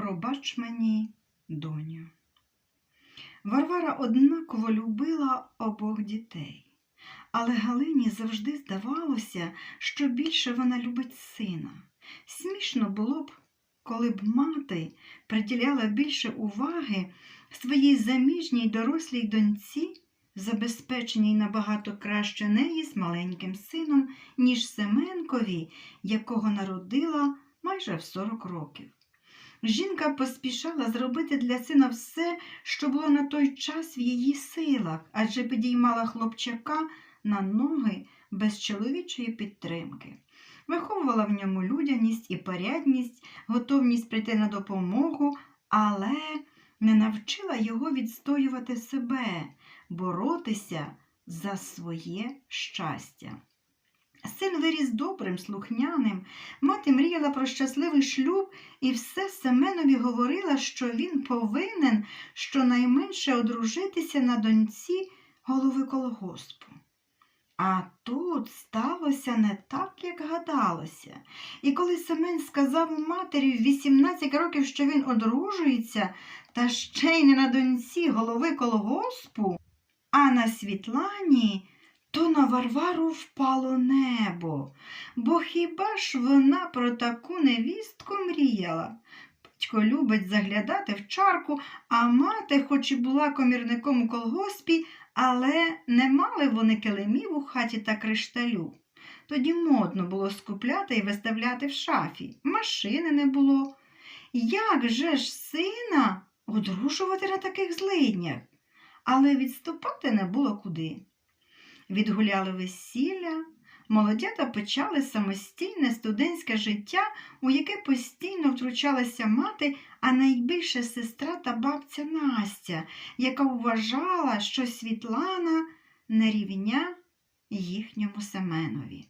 Пробач мені, доню. Варвара однаково любила обох дітей, але Галині завжди здавалося, що більше вона любить сина. Смішно було б, коли б мати приділяла більше уваги своїй заміжній дорослій доньці, забезпеченій набагато краще неї з маленьким сином, ніж Семенкові, якого народила майже в 40 років. Жінка поспішала зробити для сина все, що було на той час в її силах, адже підіймала хлопчака на ноги без чоловічої підтримки. Виховувала в ньому людяність і порядність, готовність прийти на допомогу, але не навчила його відстоювати себе, боротися за своє щастя. Син виріс добрим, слухняним, мати мріяла про щасливий шлюб і все Семенові говорила, що він повинен щонайменше одружитися на доньці голови колгоспу. А тут сталося не так, як гадалося. І коли Семен сказав матері в 18 років, що він одружується, та ще й не на доньці голови колгоспу, а на Світлані, то на Варвару впало небо. Бо хіба ж вона про таку невістку мріяла? Батько любить заглядати в чарку, а мати, хоч і була комірником у колгоспі, але не мали вони килимів у хаті та кришталю. Тоді модно було скупляти і виставляти в шафі. Машини не було. Як же ж сина одружувати на таких злиднях? Але відступати не було куди. Відгуляли весілля, молодята почали самостійне студентське життя, у яке постійно втручалася мати, а найбільше сестра та бабця Настя, яка вважала, що Світлана не рівня їхньому Семенові.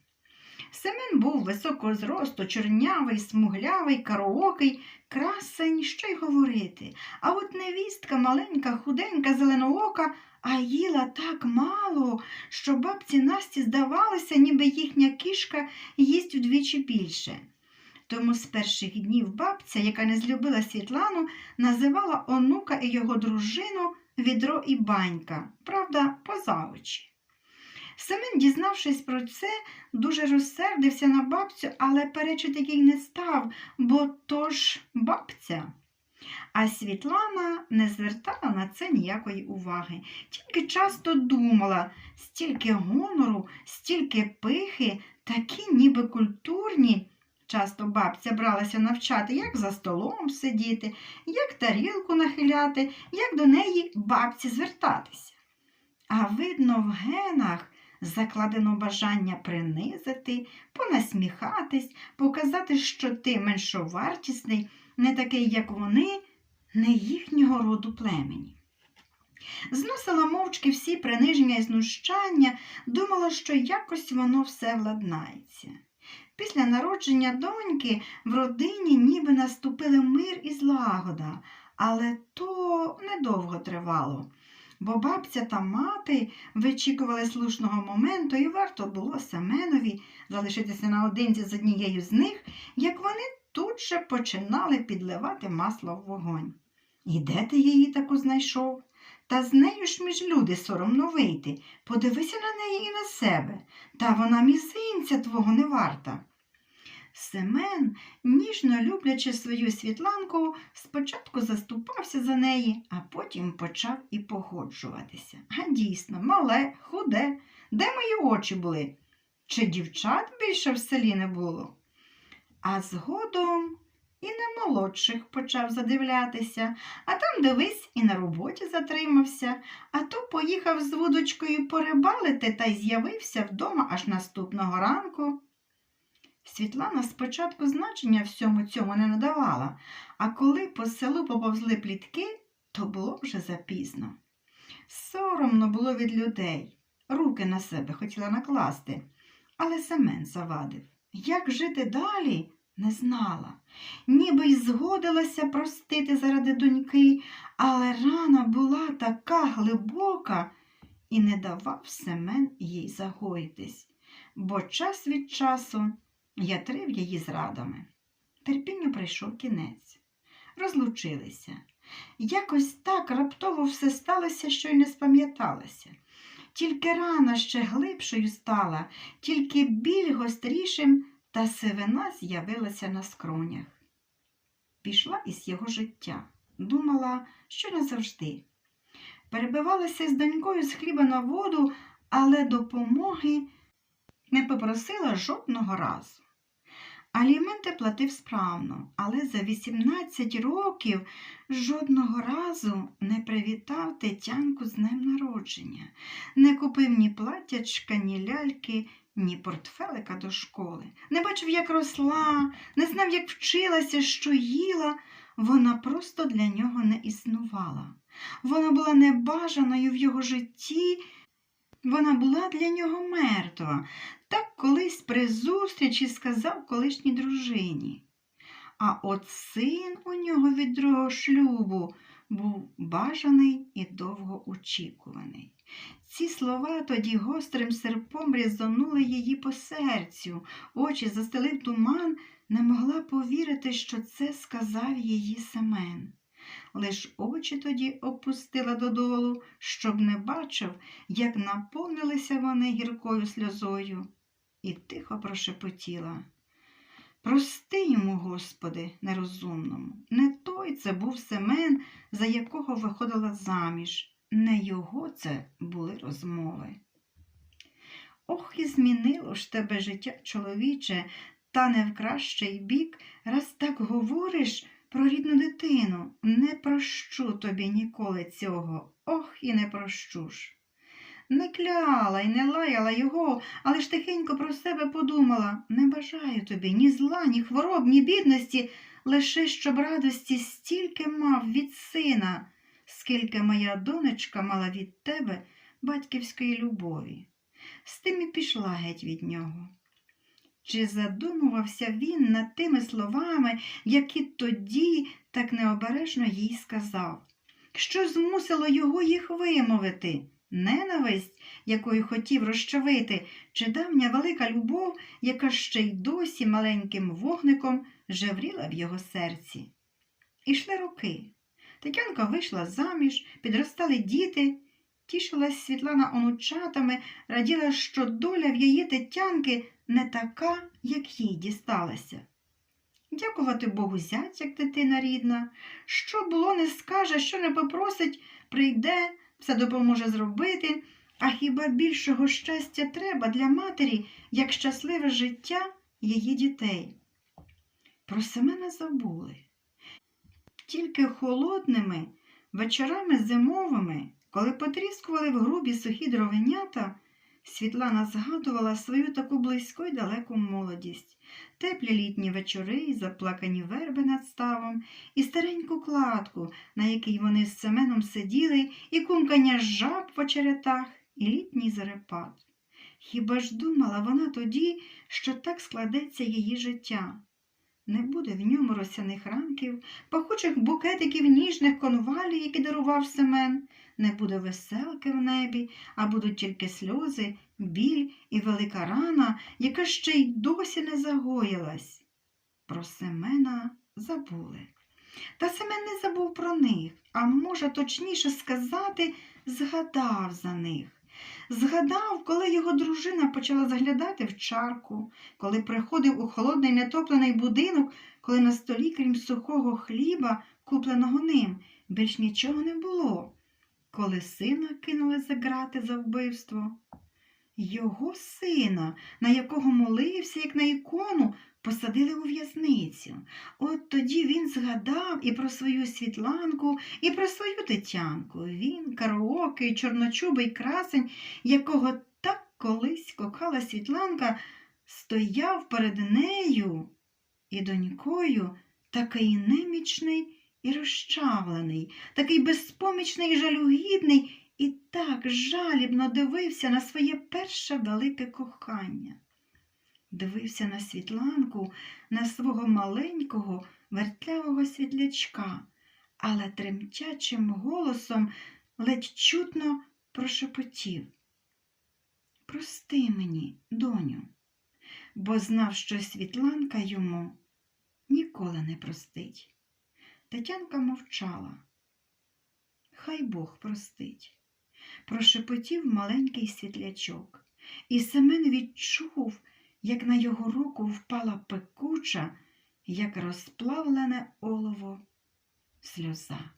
Семен був високого зросту, чорнявий, смуглявий, караокий, красень, що й говорити. А от невістка, маленька, худенька, зеленоока, а їла так мало, що бабці Насті здавалося, ніби їхня кішка їсть вдвічі більше. Тому з перших днів бабця, яка не злюбила Світлану, називала онука і його дружину відро і банька, правда, поза очі. Семен, дізнавшись про це, дуже розсердився на бабцю, але перечити їй не став, бо то ж бабця. А Світлана не звертала на це ніякої уваги, тільки часто думала, стільки гонору, стільки пихи, такі ніби культурні. Часто бабця бралася навчати, як за столом сидіти, як тарілку нахиляти, як до неї бабці звертатися. А видно, в генах закладено бажання принизити, понасміхатись, показати, що ти меншовартісний, не такий, як вони, не їхнього роду племені. Зносила мовчки всі приниження і знущання, думала, що якось воно все владнається. Після народження доньки в родині ніби наступили мир і злагода, але то недовго тривало бо бабця та мати вичікували слушного моменту, і варто було Семенові залишитися наодинці з однією з них, як вони тут же починали підливати масло в вогонь. І де ти її таку знайшов? Та з нею ж між люди соромно вийти. Подивися на неї і на себе, та вона мізинця твого не варта. Семен, ніжно люблячи свою світланку, спочатку заступався за неї, а потім почав і погоджуватися. А дійсно, мале, худе, де мої очі були? Чи дівчат більше в селі не було? А згодом і на молодших почав задивлятися, а там, дивись, і на роботі затримався, а то поїхав з вудочкою порибалити та й з'явився вдома аж наступного ранку. Світлана спочатку значення всьому цьому не надавала, а коли по селу поповзли плітки, то було вже запізно. Соромно було від людей, руки на себе хотіла накласти, але Семен завадив. Як жити далі, не знала. Ніби й згодилася простити заради доньки, але рана була така глибока і не давав Семен їй загоїтись, бо час від часу. Я трив її зрадами. Терпінню прийшов кінець. розлучилися. Якось так раптово все сталося, що й не спам'яталося. Тільки рана ще глибшою стала, тільки біль гострішим, та сивина з'явилася на скронях. Пішла із його життя, думала, що назавжди. Перебивалася з донькою з хліба на воду, але допомоги не попросила жодного разу. Аліменти платив справно, але за 18 років жодного разу не привітав Тетянку з днем народження, не купив ні платячка, ні ляльки, ні портфелика до школи, не бачив, як росла, не знав, як вчилася, що їла. Вона просто для нього не існувала. Вона була небажаною в його житті, вона була для нього мертва. Так колись при зустрічі сказав колишній дружині. А от син у нього від другого шлюбу був бажаний і довго очікуваний. Ці слова тоді гострим серпом різонули її по серцю, очі застелив туман, не могла повірити, що це сказав її Семен. Лиш очі тоді опустила додолу, щоб не бачив, як наповнилися вони гіркою сльозою, і тихо прошепотіла. Прости йому, Господи, нерозумному, не той це був Семен, за якого виходила заміж, не його це були розмови. Ох, і змінило ж тебе життя, чоловіче, та не в кращий бік, раз так говориш про рідну дитину. Не прощу тобі ніколи цього, ох, і не прощу ж. Не кляла й не лаяла його, але ж тихенько про себе подумала не бажаю тобі ні зла, ні хвороб, ні бідності, лише щоб радості стільки мав від сина, скільки моя донечка мала від тебе батьківської любові. З тим і пішла геть від нього. Чи задумувався він над тими словами, які тоді так необережно їй сказав? Що змусило його їх вимовити? Ненависть, якою хотів розчавити, чи давня велика любов, яка ще й досі маленьким вогником жевріла в його серці. Ішли роки. Тетянка вийшла заміж, підростали діти, тішилась Світлана онучатами, раділа, що доля в її Тетянки не така, як їй дісталася. Дякувати Богу зять, як дитина рідна, що було, не скаже, що не попросить, прийде, все допоможе зробити, а хіба більшого щастя треба для матері, як щасливе життя її дітей? Про Семена забули. Тільки холодними вечорами зимовими, коли потріскували в грубі сухі дровенята, Світлана згадувала свою таку близьку й далеку молодість, теплі літні вечори, заплакані верби над ставом, і стареньку кладку, на якій вони з Семеном сиділи, і кумкання жаб в очеретах, і літній зарепат. Хіба ж думала вона тоді, що так складеться її життя? Не буде в ньому росяних ранків, пахучих букетиків ніжних конвалій, які дарував Семен, не буде веселки в небі, а будуть тільки сльози, біль і велика рана, яка ще й досі не загоїлась. Про Семена забули. Та Семен не забув про них, а може, точніше сказати, згадав за них. Згадав, коли його дружина почала заглядати в чарку, коли приходив у холодний нетоплений будинок, коли на столі, крім сухого хліба, купленого ним, більш нічого не було, коли сина кинули за грати за вбивство. Його сина, на якого молився, як на ікону, посадили у в'язницю. От тоді він згадав і про свою Світланку, і про свою Тетянку. Він, караоке, чорночубий красень, якого так колись кохала Світланка, стояв перед нею і донькою такий немічний і розчавлений, такий безпомічний і жалюгідний, і так жалібно дивився на своє перше велике кохання. Дивився на Світланку, на свого маленького, вертлявого світлячка, але тремтячим голосом ледь чутно прошепотів. Прости мені, доню, бо знав, що Світланка йому ніколи не простить. Тетянка мовчала. Хай Бог простить, прошепотів маленький світлячок, і Семен відчув, як на його руку впала пекуча, як розплавлене олово сльоза.